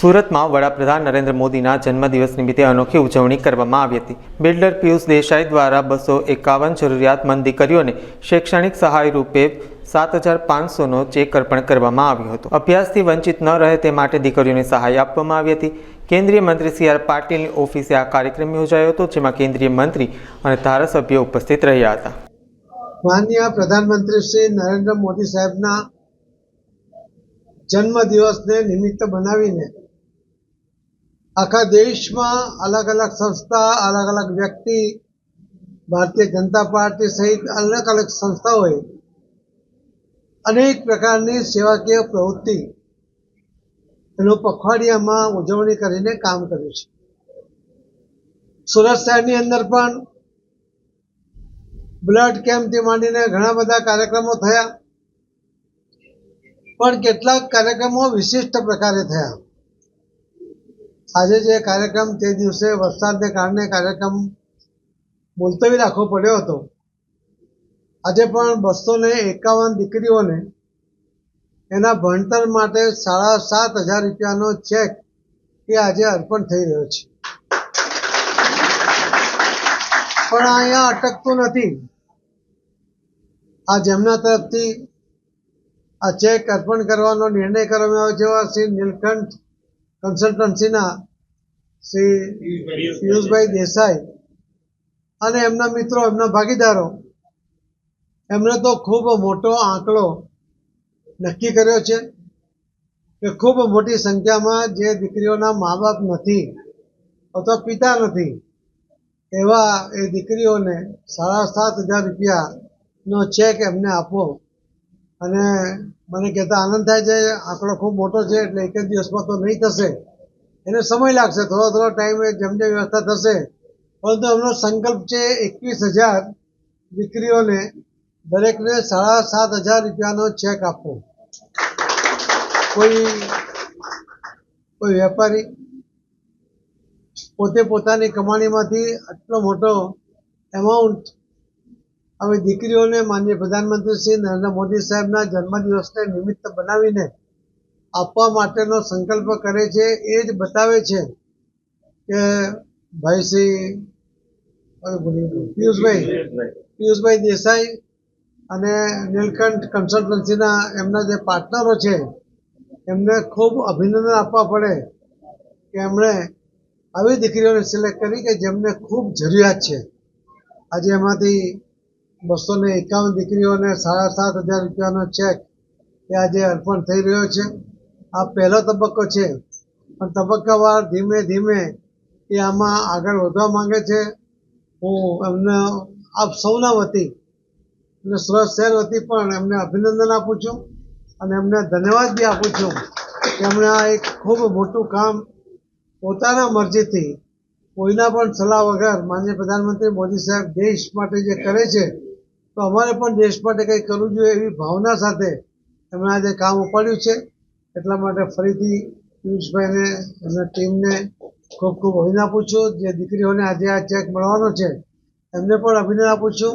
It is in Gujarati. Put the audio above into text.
સુરતમાં વડાપ્રધાન નરેન્દ્ર મોદીના જન્મદિવસ નિમિત્તે અનોખી ઉજવણી કરવામાં આવી હતી. બિલ્ડર પિયુષ દેસાઈ દ્વારા બસો એકાવન જરૂરિયાતમંદ દીકરીઓને શૈક્ષણિક સહાય રૂપે સાત હજાર પાંચસોનો ચેક અર્પણ કરવામાં આવ્યો હતો. અભ્યાસથી વંચિત ન રહે તે માટે દીકરીઓને સહાય આપવામાં આવી હતી. કેન્દ્રીય મંત્રી સી આર પાટીલની ઓફિસે આ કાર્યક્રમ યોજાયો હતો, જેમાં કેન્દ્રીય મંત્રી અને ધારાસભ્યો ઉપસ્થિત રહ્યા હતા. માનનીય પ્રધાનમંત્રી શ્રી નરેન્દ્ર મોદી સાહેબના જન્મ દિવસને નિમિત્ત બનાવીને આખા દેશમાં અલગ અલગ સંસ્થા, અલગ અલગ વ્યક્તિ, ભારતીય જનતા પાર્ટી સહિત અલગ અલગ સંસ્થાઓએ અનેક પ્રકારની સેવાકીય પ્રવૃત્તિ એનું પખવાડિયામાં ઉજવણી કરીને કામ કર્યું છે. સુરત શહેરની અંદર પણ બ્લડ કેમ્પથી માંડીને ઘણા બધા કાર્યક્રમો થયા. પણ કેટલાક કાર્યક્રમો વિશિષ્ટ પ્રકારે થયા. આજે જે કાર્યક્રમ તે દિવસે વરસાદને કારણે કાર્યક્રમ મુલતવી રાખવો પડ્યો હતો. આજે પણ બસો ને એકાવન દીકરીઓને એના ભણતર માટે સાડા સાત હજાર રૂપિયાનો ચેક એ આજે અર્પણ થઈ રહ્યો છે. પણ અહીંયા અટકતું નથી. આ જેમના તરફથી આ ચેક અર્પણ કરવાનો નિર્ણય કરવામાં આવ્યો છે શ્રી નીલકંઠ કન્સલ્ટન્સીના શ્રી પિયુષભાઈ દેસાઈ અને એમના મિત્રો, એમના ભાગીદારો, એમણે તો ખૂબ મોટો આંકડો નક્કી કર્યો છે કે ખૂબ મોટી સંખ્યામાં જે દીકરીઓના મા બાપ નથી અથવા પિતા નથી, એવા એ દીકરીઓને સાડા સાત હજાર રૂપિયાનો ચેક એમને આપવો અને મને કહેતા આનંદ થાય છે, આંકડો ખૂબ મોટો છે, એટલે એક જ દિવસમાં તો નહીં થશે. એને સમય લાગશે, થોડો થોડો ટાઈમે જેમ જેમ વ્યવસ્થા થશે. પરંતુ એમનો સંકલ્પ છે એકવીસ હજાર દીકરીઓને દરેકને સાડા સાત હજાર રૂપિયાનો ચેક આપવો. કોઈ કોઈ વેપારી પોતે પોતાની કમાણીમાંથી આટલો મોટો એમાઉન્ટ હવે દીકરીઓને માન્ય પ્રધાનમંત્રી શ્રી નરેન્દ્ર મોદી સાહેબના જન્મદિવસને નિમિત્ત બનાવીને આપવા માટેનો સંકલ્પ કરે છે, એ જ બતાવે છે કે ભાઈ શ્રી પિયુષભાઈ પિયુષભાઈ દેસાઈ અને નીલકંઠ કન્સલ્ટન્સીના એમના જે પાર્ટનરો છે, એમને ખૂબ અભિનંદન આપવા પડે કે એમણે આવી દીકરીઓને સિલેક્ટ કરી કે જેમને ખૂબ જરૂરિયાત છે. આજે એમાંથી બસો ને એકાવન દીકરીઓને સાડા સાત હજાર રૂપિયાનો ચેક એ આજે અર્પણ થઈ રહ્યો છે. આ પહેલો તબક્કો છે. પણ તબક્કાવાર ધીમે ધીમે એ આમાં આગળ વધવા માંગે છે. હું એમને આપ સૌના વતી અને સુરત શહેર વતી પણ એમને અભિનંદન આપું છું અને એમને ધન્યવાદ બી આપું છું કે એમણે આ એક ખૂબ મોટું કામ પોતાના મરજીથી કોઈના પણ સલાહ વગર માનનીય પ્રધાનમંત્રી મોદી સાહેબ દેશ માટે જે કરે છે તો અમારે પણ દેશ માટે કંઈ કરવું જોઈએ એવી ભાવના સાથે એમણે આજે કામ ઉપાડ્યું છે. એટલા માટે ફરીથી પિયુષભાઈને એમના ટીમને ખૂબ ખૂબ અભિનંદન આપું છું. જે દીકરીઓને આજે આ ચેક મળવાનો છે, એમને પણ અભિનંદન આપું છું.